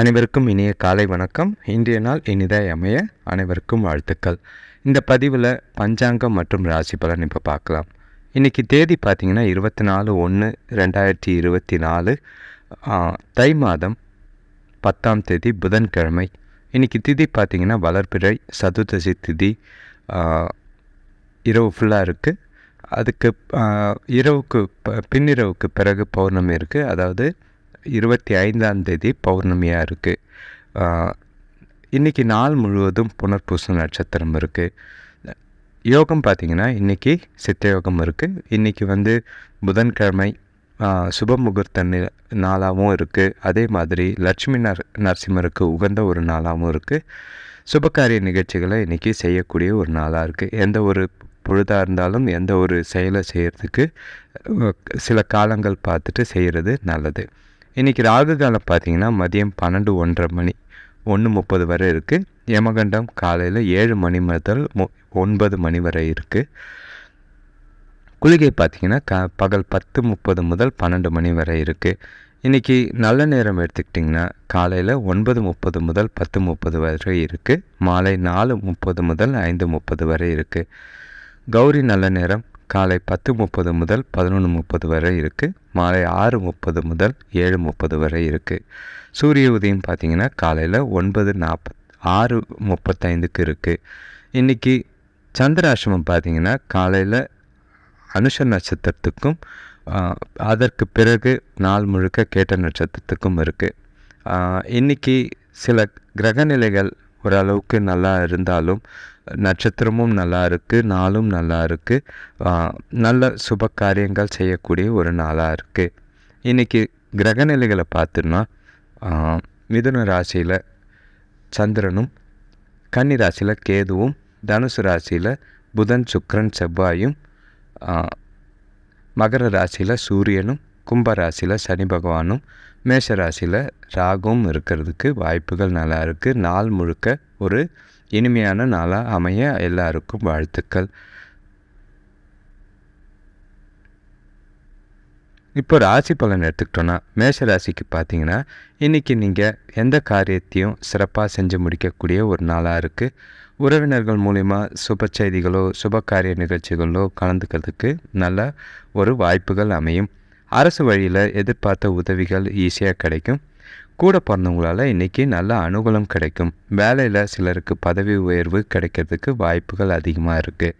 அனைவருக்கும் இனிய காலை வணக்கம். இன்றைய நாள் இனிதாய் அமைய அனைவருக்கும் வாழ்த்துக்கள். இந்த பதிவில் பஞ்சாங்கம் மற்றும் ராசி பலன் இப்போ பார்க்கலாம். இன்றைக்கி தேதி பார்த்திங்கன்னா இருபத்தி நாலு ஒன்று ரெண்டாயிரத்தி இருபத்தி நாலு தை மாதம் பத்தாம் தேதி புதன்கிழமை. இன்றைக்கி திதி பார்த்திங்கன்னா வளர்பிறை சதுர்தசி திதி இரவு ஃபுல்லாக இருக்குது அதுக்கு இரவுக்கு பின்னிரவுக்கு பிறகு பௌர்ணமி இருக்குது அதாவது இருபத்தி ஐந்தாம் தேதி பௌர்ணமியாக இருக்குது இன்றைக்கி நாள் முழுவதும் புனர்பூச நட்சத்திரம் இருக்குது யோகம் பார்த்திங்கன்னா இன்றைக்கி சித்த யோகம் இருக்குது இன்றைக்கி வந்து புதன்கிழமை சுப முகூர்த்த நாளாகவும் இருக்குது அதே மாதிரி லட்சுமி நர் நரசிம்மருக்கு உகந்த ஒரு நாளாகவும் இருக்குது சுபகாரிய நிகழ்ச்சிகளை இன்றைக்கி செய்யக்கூடிய ஒரு நாளாக இருக்குது எந்த ஒரு பொழுதாக இருந்தாலும் எந்த ஒரு செயலை செய்கிறதுக்கு சில காலங்கள் பார்த்துட்டு செய்கிறது நல்லது. இன்றைக்கி ராகு காலம் பார்த்திங்கன்னா மதியம் பன்னெண்டு ஒன்றரை மணி ஒன்று முப்பது வரை இருக்குது யமகண்டம் காலையில் ஏழு மணி முதல் ஒன்பது மணி வரை இருக்குது குளிகை பார்த்திங்கன்னா க பகல் பத்து முப்பது முதல் பன்னெண்டு மணி வரை இருக்குது இன்றைக்கி நல்ல நேரம் எடுத்துக்கிட்டிங்கன்னா காலையில் ஒன்பது முப்பது முதல் பத்து முப்பது வரை இருக்குது மாலை நாலு முப்பது முதல் ஐந்து முப்பது வரை இருக்குது கௌரி நல்ல நேரம் காலை பத்து முப்பது முதல் பதினொன்று முப்பது வரை இருக்குது மாலை ஆறு முப்பது முதல் ஏழு முப்பது வரை இருக்குது சூரிய உதயம் பார்த்திங்கன்னா காலையில் ஒன்பது நாற்பத் ஆறு முப்பத்தைந்துக்கு இருக்குது இன்றைக்கி சந்திராசிரமம் பார்த்திங்கன்னா காலையில் அனுஷ நட்சத்திரத்துக்கும் அதற்கு பிறகு நாள் முழுக்க கேட்ட நட்சத்திரத்துக்கும் இருக்குது இன்றைக்கி சில கிரகநிலைகள் ஓரளவுக்கு நல்லா இருந்தாலும் நட்சத்திரமும் நல்லா இருக்குது நாளும் நல்லா இருக்குது நல்ல சுப காரியங்கள் செய்யக்கூடிய ஒரு நாளாக இருக்குது இன்றைக்கி கிரகநிலைகளை பார்த்தோன்னா மிதுன ராசியில் சந்திரனும் கன்னி ராசியில் கேதுவும் தனுசு ராசியில் புதன் சுக்கரன் செவ்வாயும் மகர ராசியில் சூரியனும் கும்ப ராசியில் சனி பகவானும் மேஷ ராசியில் ராகுவும் இருக்கிறதுக்கு வாய்ப்புகள் நல்லா இருக்குது நாள் முழுக்க ஒரு இனிமையான நாளாக அமைய எல்லாருக்கும் வாழ்த்துக்கள். இப்போ ராசி பலன் எடுத்துக்கிட்டோன்னா மேஷ ராசிக்கு பார்த்தீங்கன்னா இன்றைக்கி நீங்கள் எந்த காரியத்தையும் சிறப்பாக செஞ்சு முடிக்கக்கூடிய ஒரு நாளாக இருக்குது உறவினர்கள் மூலிமா சுப செய்திகளோ சுப காரிய நிகழ்ச்சிகளோ கலந்துக்கிறதுக்கு நல்ல ஒரு வாய்ப்புகள் அமையும். அரசு வழியில் எதிர்பார்த்த உதவிகள் ஈஸியாக கிடைக்கும். கூட பிறந்தவங்களால் இன்றைக்கி நல்ல அனுகூலம் கிடைக்கும். வேலையில் சிலருக்கு பதவி உயர்வு கிடைக்கிறதுக்கு வாய்ப்புகள் அதிகமாக இருக்குது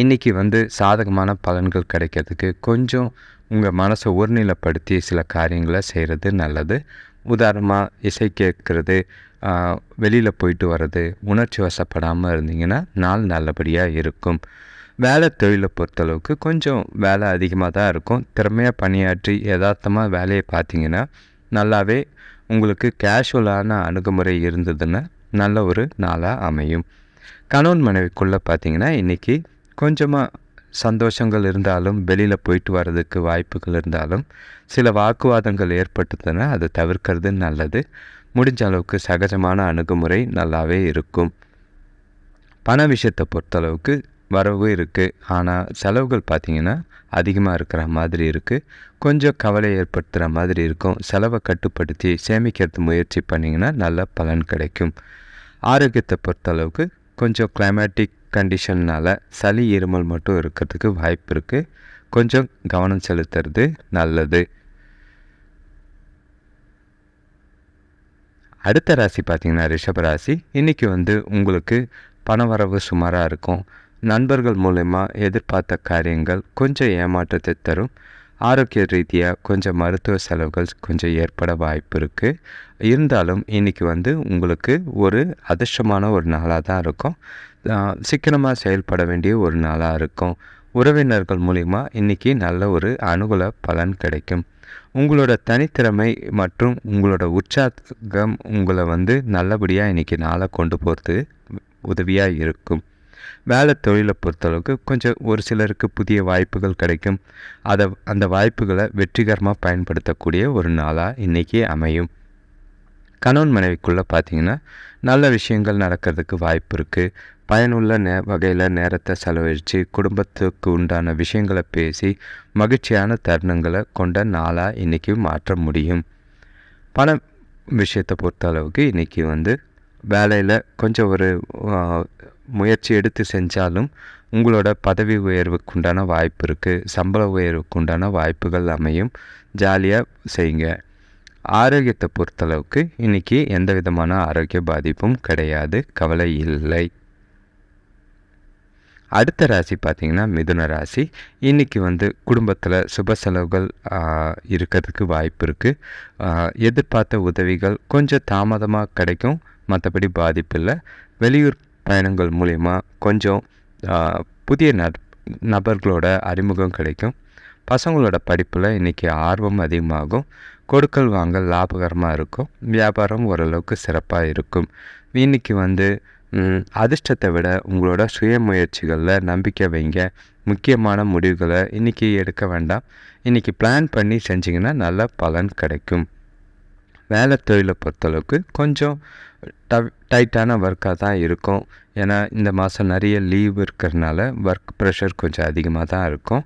இன்றைக்கி வந்து சாதகமான பலன்கள் கிடைக்கிறதுக்கு கொஞ்சம் உங்கள் மனசை ஒருநிலைப்படுத்தி சில காரியங்களை செய்கிறது நல்லது. உதாரணமாக இசை கேட்குறது வெளியில் போயிட்டு வர்றது உணர்ச்சி வசப்படாமல் இருந்தீங்கன்னா நாள் நல்லபடியாக இருக்கும். வேலை தொழிலை பொறுத்தளவுக்கு கொஞ்சம் வேலை அதிகமாக தான் இருக்கும். திறமையாக பணியாற்றி யதார்த்தமாக வேலையை பார்த்தீங்கன்னா நல்லாவே உங்களுக்கு கேஷுவலான அணுகுமுறை இருந்ததுன்னா நல்ல ஒரு நாளாக அமையும். கணவன் மனைவிக்குள்ளே பார்த்தீங்கன்னா இன்றைக்கி கொஞ்சமாக சந்தோஷங்கள் இருந்தாலும் வெளியில் போயிட்டு வர்றதுக்கு வாய்ப்புகள் இருந்தாலும் சில வாக்குவாதங்கள் ஏற்பட்டதுன்னா அதை தவிர்க்கிறது நல்லது. முடிஞ்ச அளவுக்கு சகஜமான அணுகுமுறை நல்லாவே இருக்கும். பண விஷயத்தை பொறுத்தளவுக்கு வரவு இருக்குது ஆனால் செலவுகள் பார்த்திங்கன்னா அதிகமாக இருக்கிற மாதிரி இருக்குது கொஞ்சம் கவலை ஏற்படுத்துகிற மாதிரி இருக்கும். செலவை கட்டுப்படுத்தி சேமிக்கிறது முயற்சி பண்ணிங்கன்னா நல்ல பலன் கிடைக்கும். ஆரோக்கியத்தை பொறுத்தளவுக்கு கொஞ்சம் கிளைமேட்டிக் கண்டிஷன்னால் சளி இருமல் மட்டும் இருக்கிறதுக்கு வாய்ப்பு இருக்குது கொஞ்சம் கவனம் செலுத்துறது நல்லது. அடுத்த ராசி பார்த்திங்கன்னா ரிஷபராசி இன்றைக்கி வந்து உங்களுக்கு பணவரவு சுமாராக இருக்கும். நண்பர்கள் மூலயமா எதிர்பார்த்த காரியங்கள் கொஞ்சம் ஏமாற்றத்தை தரும். ஆரோக்கிய ரீதியாக கொஞ்சம் மருத்துவ செலவுகள் கொஞ்சம் ஏற்பட வாய்ப்பு இருக்குது இருந்தாலும் இன்றைக்கி வந்து உங்களுக்கு ஒரு அதிர்ஷ்டமான ஒரு நாளாக தான் இருக்கும். சீக்கிரமாக செயல்பட வேண்டிய ஒரு நாளாக இருக்கும். உறவினர்கள் மூலிமா இன்றைக்கி நல்ல ஒரு அனுகூல பலன் கிடைக்கும். உங்களோட தனித்திறமை மற்றும் உங்களோட உற்சாகம் உங்களை வந்து நல்லபடியாக இன்றைக்கி நாளை கொண்டு போகிறது உதவியாக இருக்கும். வேலை தொழிலை பொறுத்தளவுக்கு கொஞ்சம் ஒரு சிலருக்கு புதிய வாய்ப்புகள் கிடைக்கும். அதை அந்த வாய்ப்புகளை வெற்றிகரமாக பயன்படுத்தக்கூடிய ஒரு நாளாக இன்றைக்கி அமையும். கணவன் மனைவிக்குள்ளே பார்த்தீங்கன்னா நல்ல விஷயங்கள் நடக்கிறதுக்கு வாய்ப்பு இருக்குது பயனுள்ள நே வகையில் நேரத்தை செலவழித்து குடும்பத்துக்கு உண்டான விஷயங்களை பேசி மகிழ்ச்சியான தருணங்களை கொண்ட நாளாக இன்றைக்கி மாற்ற முடியும். பண விஷயத்தை பொறுத்த அளவுக்கு இன்றைக்கி வந்து வேலையில் கொஞ்சம் ஒரு முயற்சி எடுத்து செஞ்சாலும் உங்களோட பதவி உயர்வுக்கு உண்டான வாய்ப்பு இருக்குது சம்பள உயர்வுக்கு உண்டான வாய்ப்புகள் அமையும். ஜாலியாக செய்யுங்க. ஆரோக்கியத்தை பொறுத்தளவுக்கு இன்றைக்கி எந்த விதமான ஆரோக்கிய பாதிப்பும் கிடையாது. கவலை இல்லை. அடுத்த ராசி பார்த்திங்கன்னா மிதுன ராசி. இன்றைக்கி வந்து குடும்பத்தில் சுப செலவுகள் இருக்கிறதுக்கு வாய்ப்பு இருக்குது எதிர்பார்த்த உதவிகள் கொஞ்சம் தாமதமாக கிடைக்கும். மற்றபடி பாதிப்பு இல்லை. வெளியூர் பயணங்கள் மூலிமா கொஞ்சம் புதிய நபர்களோட அறிமுகம் கிடைக்கும். பசங்களோட படிப்பில் இன்றைக்கி ஆர்வம் அதிகமாகும். கொடுக்கல் வாங்கல் லாபகரமாக இருக்கும். வியாபாரம் ஓரளவுக்கு சிறப்பாக இருக்கும். இன்றைக்கி வந்து அதிர்ஷ்டத்தை விட உங்களோட சுய முயற்சிகளில் நம்பிக்கை வைங்க. முக்கியமான முடிவுகளை இன்றைக்கி எடுக்க வேண்டாம். இன்றைக்கி பிளான் பண்ணி செஞ்சிங்கன்னா நல்ல பலன் கிடைக்கும். வேலை தொழிலை பொறுத்தளவுக்கு கொஞ்சம் ட டைட்டான ஒர்க்காக தான் இருக்கும். ஏன்னா இந்த மாதம் நிறைய லீவ் இருக்கிறதுனால ஒர்க் ப்ரெஷர் கொஞ்சம் அதிகமாக தான் இருக்கும்.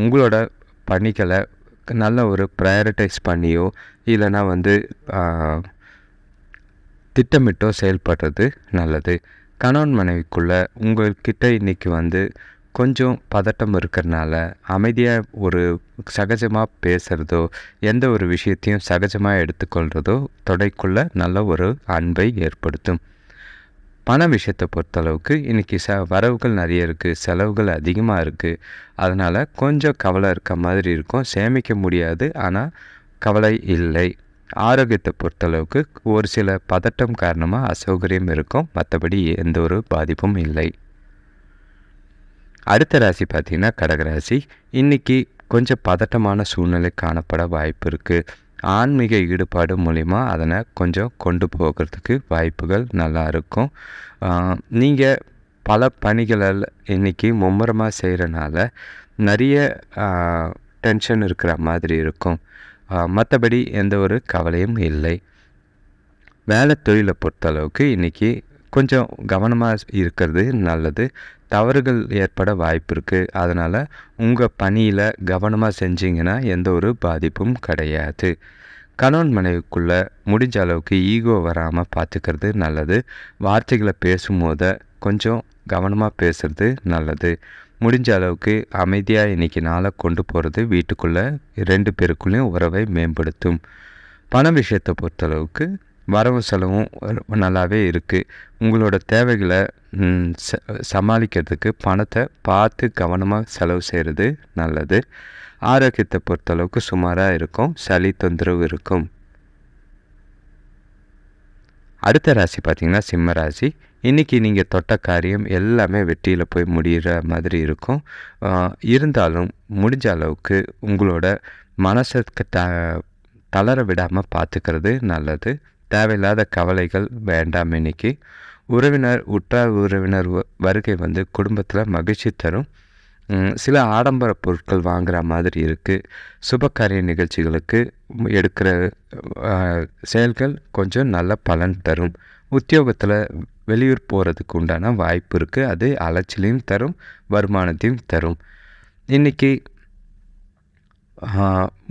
உங்களோட பணிகளை நல்ல ஒரு ப்ரையாரிட்டைஸ் பண்ணியோ இல்லைனா வந்து திட்டமிட்டோ செயல்படுறது நல்லது. கணவன் மனைவிக்குள்ளே உங்கள்கிட்ட இன்றைக்கி வந்து கொஞ்சம் பதட்டம் இருக்கிறனால அமைதியாக ஒரு சகஜமாக பேசுகிறதோ எந்த ஒரு விஷயத்தையும் சகஜமாக எடுத்துக்கொள்கிறதோ தொடைக்குள்ளே நல்ல ஒரு அன்பை ஏற்படுத்தும். பண விஷயத்தை பொறுத்தளவுக்கு இன்றைக்கி ச வரவுகள் நிறைய இருக்குது செலவுகள் அதிகமாக இருக்குது அதனால் கொஞ்சம் கவலை இருக்க மாதிரி இருக்கும். சேமிக்க முடியாது ஆனால் கவலை இல்லை. ஆரோக்கியத்தை பொறுத்தளவுக்கு ஒரு சில பதட்டம் காரணமாக அசௌகரியம் இருக்கும். மற்றபடி எந்த ஒரு பாதிப்பும் இல்லை. அடுத்த ராசி பார்த்திங்கன்னா கடகராசி இன்றைக்கி கொஞ்சம் பதட்டமான சூழ்நிலை காணப்பட வாய்ப்பு இருக்குது ஆன்மீக ஈடுபாடு மூலிமா அதனை கொஞ்சம் கொண்டு போகிறதுக்கு வாய்ப்புகள் நல்லா இருக்கும். நீங்கள் பல பணிகளில் இன்றைக்கி மும்முரமாக செய்கிறனால நிறைய டென்ஷன் இருக்கிற மாதிரி இருக்கும். மற்றபடி எந்த ஒரு கவலையும் இல்லை. வேலை தொழிலை பொறுத்தளவுக்கு இன்றைக்கி கொஞ்சம் கவனமாக இருக்கிறது நல்லது. தவறுகள் ஏற்பட வாய்ப்பு இருக்குது அதனால் உங்கள் பணியில் கவனமாக செஞ்சிங்கன்னா எந்த ஒரு பாதிப்பும் கிடையாது. கணவன் மனைவிக்குள்ளே முடிஞ்ச அளவுக்கு ஈகோ வராமல் பார்த்துக்கிறது நல்லது. வார்த்தைகளை பேசும்போத கொஞ்சம் கவனமாக பேசுகிறது நல்லது. முடிஞ்ச அளவுக்கு அமைதியாக இன்றைக்கி நாளை கொண்டு போகிறது வீட்டுக்குள்ளே ரெண்டு பேருக்குள்ளேயும் உறவை மேம்படுத்தும். பண விஷயத்தை பொறுத்தளவுக்கு வரவு செலவும் நல்லாவே இருக்குது உங்களோட தேவைகளை ச சமாளிக்கிறதுக்கு பணத்தை பார்த்து கவனமாக செலவு செய்கிறது நல்லது. ஆரோக்கியத்தை பொறுத்தளவுக்கு சுமாராக இருக்கும். சளி தொந்தரவு இருக்கும். அடுத்த ராசி பார்த்திங்கன்னா சிம்ம ராசி. இன்றைக்கி நீங்கள் தொட்ட காரியம் எல்லாமே வெற்றியில் போய் முடிகிற மாதிரி இருக்கும். இருந்தாலும் முடிஞ்ச அளவுக்கு உங்களோட மனசுக்கு த தளர விடாமல் பார்த்துக்கிறது நல்லது. தேவையில்லாத கவலைகள் வேண்டாம் இன்னைக்கு. உறவினர் உற்றார் உறவினர் வருகை வந்து குடும்பத்தில் மகிழ்ச்சி தரும். சில ஆடம்பர பொருட்கள் வாங்குகிற மாதிரி இருக்குது சுபகாரிய நிகழ்ச்சிகளுக்கு எடுக்கிற செயல்கள் கொஞ்சம் நல்ல பலன் தரும். உத்தியோகத்தில் வெளியூர் போகிறதுக்கு உண்டான வாய்ப்பு இருக்குது அது அலைச்சலையும் தரும் வருமானத்தையும் தரும். இன்றைக்கி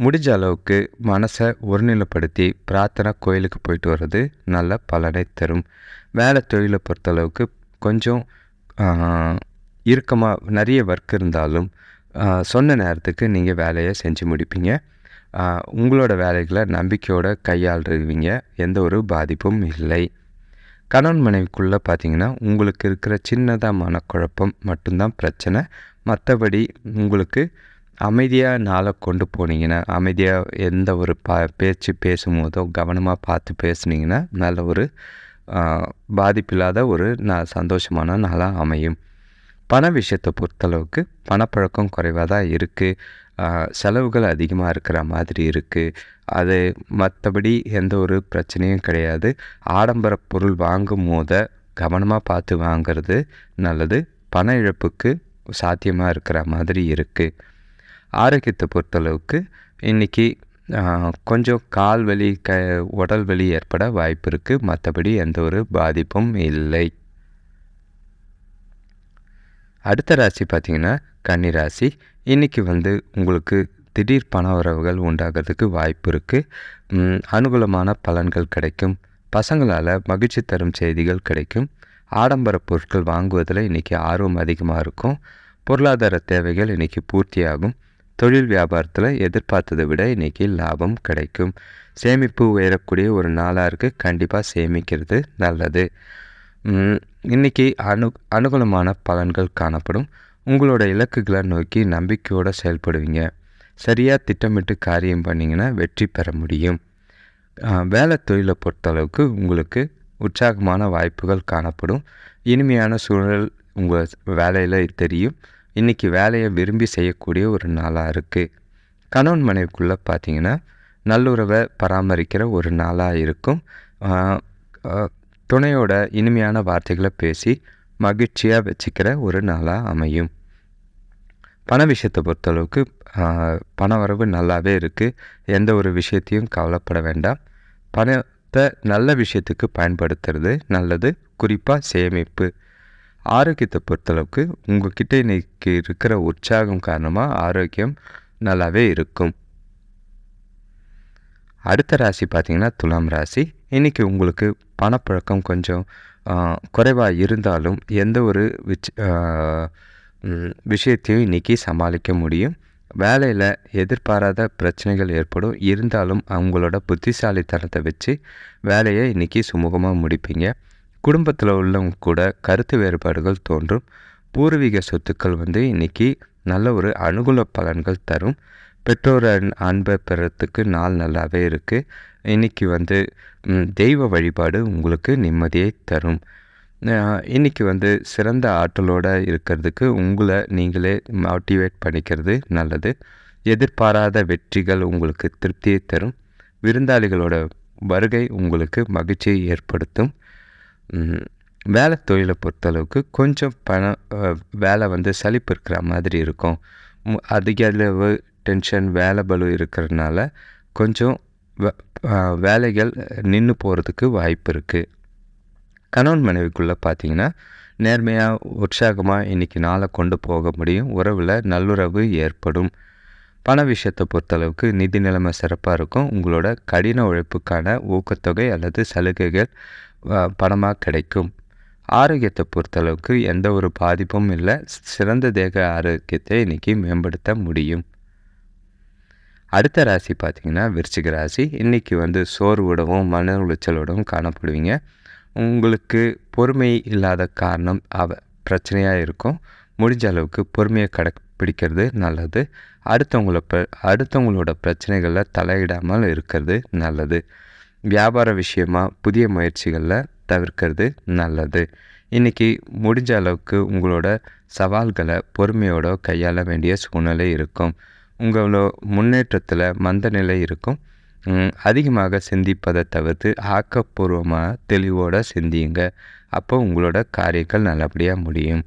முடிஞ்ச அளவுக்கு மனசை ஒருநிலைப்படுத்தி பிரார்த்தனை கோயிலுக்கு போயிட்டு வர்றது நல்ல பலனை தரும். வேலை தொழிலை பொறுத்தளவுக்கு கொஞ்சம் இறுக்கமாக நிறைய ஒர்க் இருந்தாலும் சொன்ன நேரத்துக்கு நீங்கள் வேலையை செஞ்சு முடிப்பீங்க. உங்களோட வேலைகளை நம்பிக்கையோடு கையாளுவீங்க எந்த ஒரு பாதிப்பும் இல்லை. கணவன் மனைவிக்குள்ளே பார்த்தீங்கன்னா உங்களுக்கு இருக்கிற சின்னதாக மனக்குழப்பம் மட்டும்தான் பிரச்சனை. மற்றபடி உங்களுக்கு அமைதியாக நாளை கொண்டு போனீங்கன்னா அமைதியாக எந்த ஒரு பா பேச்சு பேசும்போதோ கவனமாக பார்த்து பேசுனீங்கன்னா நல்ல ஒரு பாதிப்பில்லாத ஒரு நான் சந்தோஷமான நாளாக அமையும். பண விஷயத்தை பொறுத்தளவுக்கு பணப்பழக்கம் குறைவாக தான் இருக்குது செலவுகள் அதிகமாக இருக்கிற மாதிரி இருக்குது அது மற்றபடி எந்த ஒரு பிரச்சனையும் கிடையாது. ஆடம்பர பொருள் வாங்கும் போத கவனமாக பார்த்து வாங்கிறது நல்லது. பண இழப்புக்கு சாத்தியமாக இருக்கிற மாதிரி இருக்குது ஆரோக்கியத்தை பொறுத்தளவுக்கு இன்றைக்கி கொஞ்சம் கால் வலி க உடல் வலி ஏற்பட வாய்ப்பு இருக்குது மற்றபடி எந்த ஒரு பாதிப்பும் இல்லை. அடுத்த ராசி பார்த்திங்கன்னா கன்னி ராசி. இன்றைக்கி வந்து உங்களுக்கு திடீர் பண உறவுகள் உண்டாகிறதுக்கு வாய்ப்பு இருக்குது அனுகூலமான பலன்கள் கிடைக்கும். பசங்களால் மகிழ்ச்சி தரும் செய்திகள் கிடைக்கும். ஆடம்பர பொருட்கள் வாங்குவதில் இன்றைக்கி ஆர்வம் அதிகமாக இருக்கும். பொருளாதார தேவைகள் இன்றைக்கி பூர்த்தியாகும். தொழில் வியாபாரத்தில் எதிர்பார்த்ததை விட இன்றைக்கி லாபம் கிடைக்கும். சேமிப்பு உயரக்கூடிய ஒரு நாளாக இருக்குது கண்டிப்பாக சேமிக்கிறது நல்லது. இன்றைக்கி அனு அனுகூலமான பலன்கள் காணப்படும். உங்களோட இலக்குகளை நோக்கி நம்பிக்கையோடு செயல்படுவீங்க. சரியாக திட்டமிட்டு காரியம் பண்ணிங்கன்னா வெற்றி பெற முடியும். வேலை தொழிலை பொறுத்தளவுக்கு உங்களுக்கு உற்சாகமான வாய்ப்புகள் காணப்படும். இனிமையான சூழல் உங்கள் வேலையில் தெரியும். இன்றைக்கி வேலையை விரும்பி செய்யக்கூடிய ஒரு நாளாக இருக்குது கணவன் மனைவிக்குள்ளே பார்த்தீங்கன்னா நல்லுறவை பராமரிக்கிற ஒரு நாளாக இருக்கும். துணையோட இனிமையான வார்த்தைகளை பேசி மகிழ்ச்சியாக வச்சுக்கிற ஒரு நாளாக அமையும். பண விஷயத்தை பொறுத்தளவுக்கு பண வரவு நல்லாவே இருக்குது எந்த ஒரு விஷயத்தையும் கவலைப்பட வேண்டாம். பணத்தை நல்ல விஷயத்துக்கு பயன்படுத்துறது நல்லது. குறிப்பாக சேமிப்பு. ஆரோக்கியத்தை பொறுத்தளவுக்கு உங்கள்கிட்ட இன்றைக்கி இருக்கிற உற்சாகம் காரணமாக ஆரோக்கியம் நல்லாவே இருக்கும். அடுத்த ராசி பார்த்திங்கன்னா துலாம் ராசி. இன்றைக்கி உங்களுக்கு பணப்பழக்கம் கொஞ்சம் குறைவாக இருந்தாலும் எந்த ஒரு விச் விஷயத்தையும் இன்றைக்கி சமாளிக்க முடியும். வேலையில் எதிர்பாராத பிரச்சனைகள் ஏற்படும். இருந்தாலும் அவங்களோட புத்திசாலித்தனத்தை வச்சு வேலையை இன்றைக்கி சுமூகமாக முடிப்பீங்க. குடும்பத்தில் உள்ளவங்க கூட கருத்து வேறுபாடுகள் தோன்றும். பூர்வீக சொத்துக்கள் வந்து இன்றைக்கி நல்ல ஒரு அனுகூல பலன்கள் தரும். பெற்றோர் அன்பை பெறத்துக்கு நாள் நல்லாவே இருக்குது இன்றைக்கி வந்து தெய்வ வழிபாடு உங்களுக்கு நிம்மதியை தரும். இன்றைக்கி வந்து சிறந்த ஆற்றலோடு இருக்கிறதுக்கு உங்களை நீங்களே மோட்டிவேட் பண்ணிக்கிறது நல்லது. எதிர்பாராத வெற்றிகள் உங்களுக்கு திருப்தியை தரும். விருந்தாளிகளோட வருகை உங்களுக்கு மகிழ்ச்சியை ஏற்படுத்தும். வேலை தொழிலை பொறுத்தளவுக்கு கொஞ்சம் பணம் வேலை வந்து சலிப்பு இருக்கிற மாதிரி இருக்கும். அதிக அளவு டென்ஷன் வேலை பலு இருக்கிறதுனால கொஞ்சம் வேலைகள் நின்று போகிறதுக்கு வாய்ப்பு இருக்குது கணவன் மனைவிக்குள்ளே பார்த்தீங்கன்னா நேர்மையாக உற்சாகமாக இன்றைக்கி நாளை கொண்டு போக முடியும். உறவில் நல்லுறவு ஏற்படும். பண விஷயத்தை பொறுத்தளவுக்கு நிதி நிலைமை சிறப்பாக இருக்கும். உங்களோட கடின உழைப்புக்கான ஊக்கத்தொகை அல்லது சலுகைகள் பணமாக கிடைக்கும். ஆரோக்கியத்தை பொறுத்தளவுக்கு எந்த ஒரு பாதிப்பும் இல்லை. சிறந்த தேக ஆரோக்கியத்தை இன்றைக்கி மேம்படுத்த முடியும். அடுத்த ராசி பார்த்திங்கன்னா விருச்சிக ராசி. இன்றைக்கி வந்து சோர்வோடவும் மன உளைச்சலோடவும் காணப்படுவீங்க. உங்களுக்கு பொறுமை இல்லாத காரணம் அவ பிரச்சனையாக இருக்கும். முடிஞ்ச அளவுக்கு பொறுமையை கடைப்பிடிக்கிறது நல்லது. அடுத்தவங்கள ப அடுத்தவங்களோட பிரச்சனைகளில் தலையிடாமல் இருக்கிறது நல்லது. வியாபார விஷயமாக புதிய முயற்சிகளில் தவிர்க்கிறது நல்லது. இன்றைக்கி முடிஞ்ச அளவுக்கு உங்களோட சவால்களை பொறுமையோடு கையாள வேண்டிய சூழ்நிலை இருக்கும். உங்களோட முன்னேற்றத்தில் மந்த நிலை இருக்கும். அதிகமாக சிந்திப்பதை தவிர்த்து ஆக்கப்பூர்வமாக தெளிவோடு சிந்தியுங்க. அப்போ உங்களோட காரியங்கள் நல்லபடியாக முடியும்.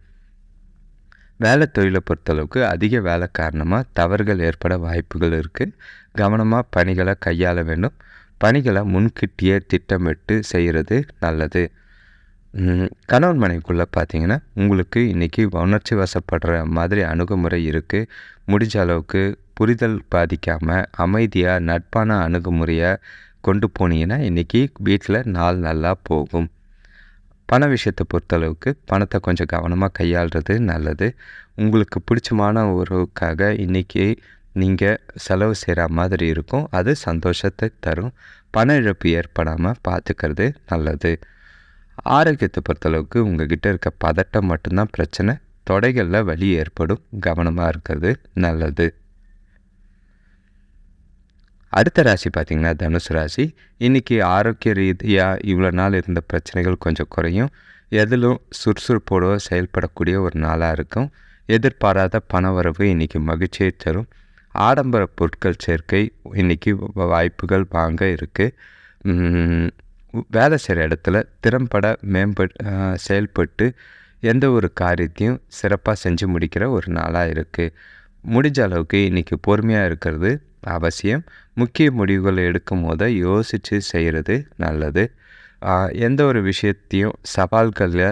வேலை தொழிலை பொறுத்தளவுக்கு அதிக வேலை காரணமாக தவறுகள் ஏற்பட வாய்ப்புகள் இருக்குது கவனமாக பணிகளை கையாள வேண்டும். பணிகளை முன்கிட்டியே திட்டமிட்டு செய்கிறது நல்லது. கணவன் மனைவிக்குள்ளே பார்த்தீங்கன்னா உங்களுக்கு இன்றைக்கி உணர்ச்சி வசப்படுற மாதிரி அணுகுமுறை இருக்குது முடிஞ்ச அளவுக்கு புரிதல் பாதிக்காமல் அமைதியாக நட்பான அணுகுமுறையை கொண்டு போனீங்கன்னா இன்றைக்கி வீட்டில் நாள் நல்லா போகும். பண விஷயத்தை பொறுத்தளவுக்கு பணத்தை கொஞ்சம் கவனமாக கையாளுறது நல்லது. உங்களுக்கு பிடிச்சமான உறவுக்காக இன்றைக்கி நீங்கள் செலவு செய்கிற மாதிரி இருக்கும். அது சந்தோஷத்தை தரும். பண இழப்பு ஏற்படாமல் பார்த்துக்கிறது நல்லது. ஆரோக்கியத்தை பொறுத்தளவுக்கு உங்கள் கிட்டே இருக்க பதட்டம் மட்டும்தான் பிரச்சனை. தொடைகளில் வலி ஏற்படும். கவனமாக இருக்கிறது நல்லது. அடுத்த ராசி பார்த்திங்கன்னா தனுசு ராசி. இன்றைக்கி ஆரோக்கிய ரீதியாக இவ்வளோ நாள் இருந்த பிரச்சனைகள் கொஞ்சம் குறையும். எதிலும் சுறுசுறுப்போடு செயல்படக்கூடிய ஒரு நாளாக இருக்கும். எதிர்பாராத பண வரவு இன்றைக்கி மகிழ்ச்சியை தரும். ஆடம்பர பொருட்கள் சேர்க்கை இன்றைக்கி வாய்ப்புகள் வாங்க இருக்குது வேலை செய்கிற இடத்துல திறம்பட மேம்பட் செயல்பட்டு எந்த ஒரு காரியத்தையும் சிறப்பாக செஞ்சு முடிக்கிற ஒரு நாளாக இருக்குது முடிஞ்ச அளவுக்கு இன்றைக்கி பொறுமையாக இருக்கிறது அவசியம். முக்கிய முடிவுகளை எடுக்கும் போது யோசித்து செய்கிறது நல்லது. எந்த ஒரு விஷயத்தையும் சவால்களில்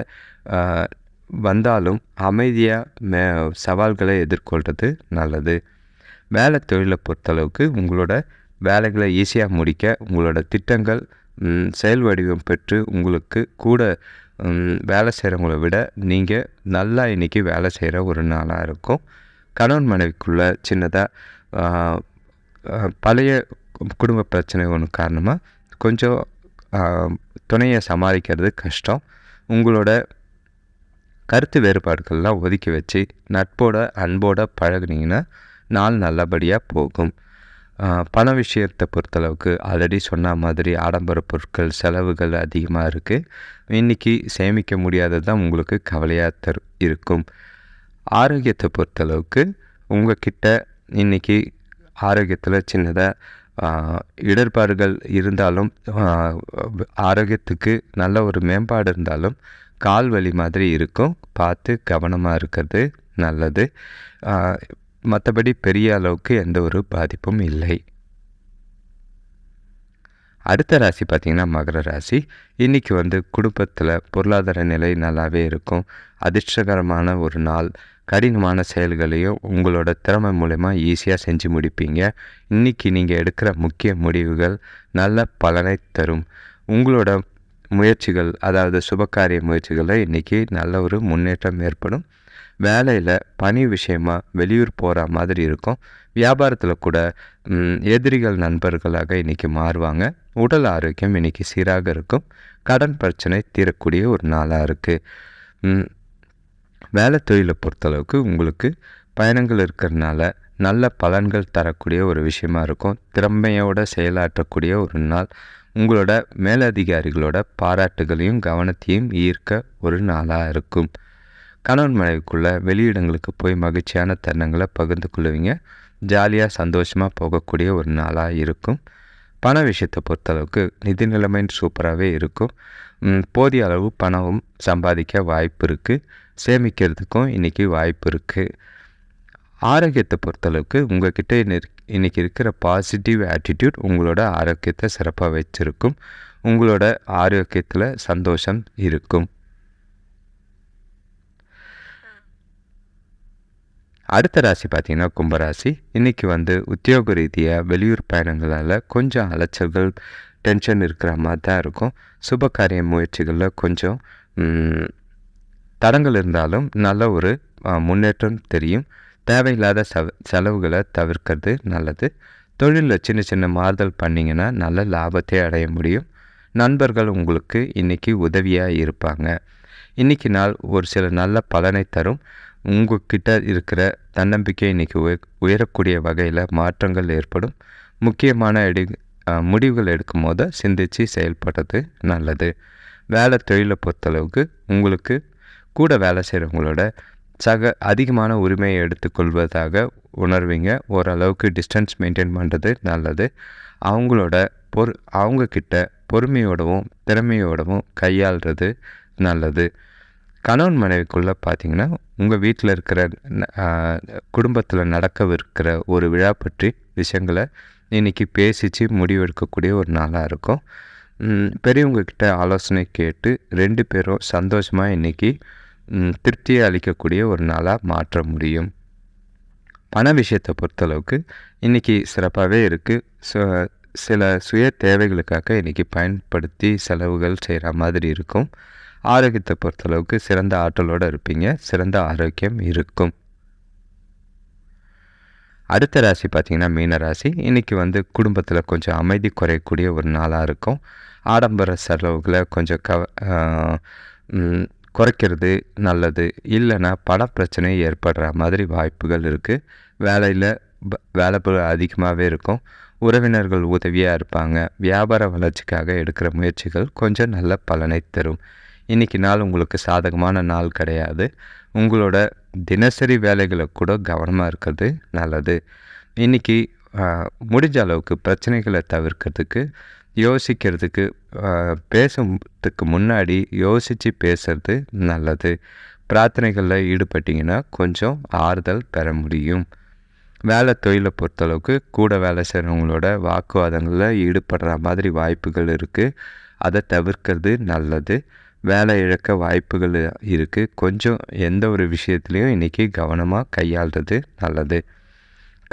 வந்தாலும் அமைதியாக மே சவால்களை எதிர்கொள்கிறது நல்லது. வேலை தொழிலை பொறுத்தளவுக்கு உங்களோட வேலைகளை ஈஸியாக முடிக்க உங்களோட திட்டங்கள் செயல் வடிவம் பெற்று உங்களுக்கு கூட வேலை செய்கிறவங்கள விட நீங்கள் நல்லா இன்றைக்கி வேலை செய்கிற ஒரு நாளாக இருக்கும். கணவன் மனைவிக்குள்ளே சின்னதாக பழைய குடும்ப பிரச்சனை ஒன்று காரணமாக கொஞ்சம் துணையை சமாளிக்கிறது கஷ்டம். உங்களோட கருத்து வேறுபாடுகள்லாம் ஒதுக்கி வச்சு நட்போட அன்போட பழகுனீங்கன்னா நாள் நல்லபடியாக போகும். பண விஷயத்தை பொறுத்தளவுக்கு ஆல்ரெடி சொன்ன மாதிரி ஆடம்பர பொருட்கள் செலவுகள் அதிகமாக இருக்குது இன்றைக்கி சேமிக்க முடியாதது தான் உங்களுக்கு கவலையாக தரு இருக்கும். ஆரோக்கியத்தை பொறுத்தளவுக்கு உங்கள் கிட்ட இன்றைக்கி ஆரோக்கியத்தில் சின்னதாக இடர்பாடுகள் இருந்தாலும் ஆரோக்கியத்துக்கு நல்ல ஒரு மேம்பாடு இருந்தாலும் கால் வலி மாதிரி இருக்கும். பார்த்து கவனமாக இருக்கிறது நல்லது. மற்றபடி பெரிய அளவுக்கு எந்த ஒரு பாதிப்பும் இல்லை. அடுத்த ராசி பார்த்திங்கன்னா மகர ராசி. இன்றைக்கி வந்து குடும்பத்தில் பொருளாதார நிலை நல்லாவே இருக்கும். அதிர்ஷ்டகரமான ஒரு நாள். கடினமான செயல்களையும் உங்களோட திறமை மூலயமா ஈஸியாக செஞ்சு முடிப்பீங்க. இன்றைக்கி நீங்கள் எடுக்கிற முக்கிய முடிவுகள் நல்ல பலனை தரும். உங்களோட முயற்சிகள் அதாவது சுபகாரிய முயற்சிகளில் இன்றைக்கி நல்ல ஒரு முன்னேற்றம் ஏற்படும். வேலையில் பணி விஷயமாக வெளியூர் போகிற மாதிரி இருக்கும். வியாபாரத்தில் கூட எதிரிகள் நண்பர்களாக இன்றைக்கி மாறுவாங்க. உடல் ஆரோக்கியம் இன்றைக்கி சீராக இருக்கும். கடன் பிரச்சனை தீரக்கூடிய ஒரு நாளாக இருக்குது வேலை தொழிலை பொறுத்தளவுக்கு உங்களுக்கு பயணங்கள் இருக்கிறதுனால நல்ல பலன்கள் தரக்கூடிய ஒரு விஷயமா இருக்கும். திறமையோடு செயலாற்றக்கூடிய ஒரு நாள். உங்களோட மேலதிகாரிகளோட பாராட்டுகளையும் கவனத்தையும் ஈர்க்க ஒரு நாளாக இருக்கும். கணவன் மனைவிக்குள்ளே வெளியிடங்களுக்கு போய் மகிழ்ச்சியான தருணங்களை பகிர்ந்து கொள்ளுவீங்க. ஜாலியாக சந்தோஷமாக போகக்கூடிய ஒரு நாளாக இருக்கும். பண விஷயத்தை பொறுத்தளவுக்கு நிதி நிலைமை சூப்பராகவே இருக்கும். போதிய அளவு பணமும் சம்பாதிக்க வாய்ப்பு இருக்குது சேமிக்கிறதுக்கும் இன்றைக்கி வாய்ப்பு இருக்குது ஆரோக்கியத்தை பொறுத்தளவுக்கு உங்கள்கிட்ட இன்றைக்கி இருக்கிற பாசிட்டிவ் ஆட்டிடியூட் உங்களோட ஆரோக்கியத்தை சிறப்பாக வச்சுருக்கும். உங்களோட ஆரோக்கியத்தில் சந்தோஷம் இருக்கும். அடுத்த ராசி பார்த்திங்கன்னா கும்பராசி. இன்றைக்கி வந்து உத்தியோக ரீதியாக வெளியூர் பயணங்களால் கொஞ்சம் அலைச்சல்கள் டென்ஷன் இருக்கிற மாதிரி தான் இருக்கும். சுப காரிய முயற்சிகளில் கொஞ்சம் தடங்கள் இருந்தாலும் நல்ல ஒரு முன்னேற்றம் தெரியும். தேவையில்லாத செலவுகளை தவிர்க்கிறது நல்லது. தொழிலில் சின்ன சின்ன மாறுதல் பண்ணிங்கன்னா நல்ல லாபத்தை அடைய முடியும். நண்பர்கள் உங்களுக்கு இன்றைக்கி உதவியாக இருப்பாங்க. இன்றைக்கி நாள் ஒரு சில நல்ல பலனை தரும். உங்கள்கிட்ட இருக்கிற தன்னம்பிக்கை இன்றைக்கி உய உயரக்கூடிய வகையில் மாற்றங்கள் ஏற்படும். முக்கியமான எடு முடிவுகள் எடுக்கும் போது சிந்தித்து செயல்படுறது நல்லது. வேலை தொழிலை பொறுத்தளவுக்கு உங்களுக்கு கூட வேலை செய்கிறவங்களோட சக அதிகமான உரிமையை எடுத்துக்கொள்வதாக உணர்வீங்க. ஓரளவுக்கு டிஸ்டன்ஸ் மெயின்டைன் பண்ணுறது நல்லது. அவங்களோட பொறு அவங்கக்கிட்ட பொறுமையோடவும் திறமையோடவும் கையாளுறது நல்லது. கணவன் மனைவிக்குள்ளே பார்த்தீங்கன்னா உங்கள் வீட்டில் இருக்கிற குடும்பத்தில் நடக்கவிருக்கிற ஒரு விழா பற்றி விஷயங்களை இன்றைக்கி பேசித்து முடிவெடுக்கக்கூடிய ஒரு நாளாக இருக்கும். பெரியவங்கக்கிட்ட ஆலோசனை கேட்டு ரெண்டு பேரும் சந்தோஷமாக இன்றைக்கி திருப்தியை அளிக்கக்கூடிய ஒரு நாளாக மாற்ற முடியும். பண விஷயத்தை பொறுத்தளவுக்கு இன்றைக்கி சிறப்பாகவே இருக்குது சில சுய தேவைகளுக்காக இன்றைக்கி பயன்படுத்தி செலவுகள் செய்கிற மாதிரி இருக்கும். ஆரோக்கியத்தை பொறுத்தளவுக்கு சிறந்த ஆற்றலோடு இருப்பீங்க. சிறந்த ஆரோக்கியம் இருக்கும். அடுத்த ராசி பார்த்திங்கன்னா மீன ராசி. இன்றைக்கி வந்து குடும்பத்தில் கொஞ்சம் அமைதி குறையக்கூடிய ஒரு நாளாக இருக்கும். ஆடம்பர செலவுகளை கொஞ்சம் க குறைக்கிறது நல்லது. இல்லைன்னா பண பிரச்சனை ஏற்படுற மாதிரி வாய்ப்புகள் இருக்குது வேலையில் வேலை அதிகமாகவே இருக்கும். உறவினர்கள் உதவியாக இருப்பாங்க. வியாபார வளர்ச்சிக்காக எடுக்கிற முயற்சிகள் கொஞ்சம் நல்ல பலனை தரும். இன்றைக்கி நாள் உங்களுக்கு சாதகமான நாள் கிடையாது. உங்களோட தினசரி வேலைகளை கூட கவனமாக இருக்கிறது நல்லது. இன்றைக்கி முடிஞ்ச அளவுக்கு பிரச்சனைகளை தவிர்க்கிறதுக்கு யோசிக்கிறதுக்கு பேசுறதுக்கு முன்னாடி யோசித்து பேசுறது நல்லது. பிரார்த்தனைகளில் ஈடுபட்டிங்கன்னா கொஞ்சம் ஆறுதல் பெற முடியும். வேலை தொழிலை பொறுத்தளவுக்கு கூட வேலை செய்கிறவங்களோட வாக்குவாதங்களில் ஈடுபடுற மாதிரி வாய்ப்புகள் இருக்குது அதை தவிர்க்கிறது நல்லது. வேலை இழக்க வாய்ப்புகள் இருக்குது கொஞ்சம் எந்த ஒரு விஷயத்துலையும் இன்றைக்கி கவனமாக கையாளுறது நல்லது.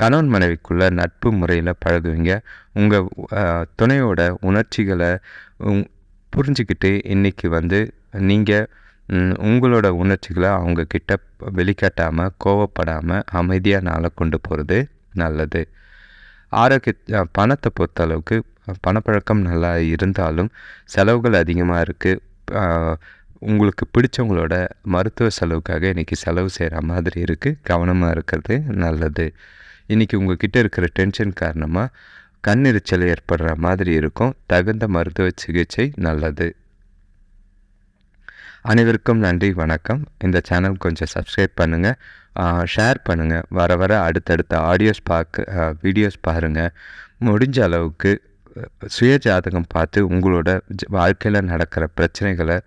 கணவன் மனைவிக்குள்ள நட்பு முறையில் பழகுவீங்க. உங்கள் துணையோட உணர்ச்சிகளை உங் புரிஞ்சுக்கிட்டு இன்றைக்கி வந்து நீங்கள் உங்களோட உணர்ச்சிகளை அவங்கக்கிட்ட வெளிக்காட்டாமல் கோவப்படாமல் அமைதியாக நாளை கொண்டு போகிறது நல்லது. ஆரோக்கிய பணத்தை பொறுத்தளவுக்கு பணப்பழக்கம் நல்லா இருந்தாலும் செலவுகள் அதிகமாக இருக்குது உங்களுக்கு பிடிச்சவங்களோட மருத்துவ செலவுக்காக இன்றைக்கி செலவு செய்கிற மாதிரி இருக்குது கவனமாக இருக்கிறது நல்லது. இன்றைக்கி உங்ககிட்ட இருக்கிற டென்ஷன் காரணமாக கண் எரிச்சல் ஏற்படுற மாதிரி இருக்கும். தகுந்த மருத்துவ சிகிச்சை நல்லது. அனைவருக்கும் நன்றி வணக்கம். இந்த சேனல் கொஞ்சம் சப்ஸ்கிரைப் பண்ணுங்கள் ஷேர் பண்ணுங்கள் வர வர அடுத்தடுத்த ஆடியோஸ் பார்க்க வீடியோஸ் பாருங்கள் முடிஞ்ச அளவுக்கு சுய ஜாதகம் பார்த்து உங்களோட வாழ்க்கையில் நடக்கிற பிரச்சனைகளை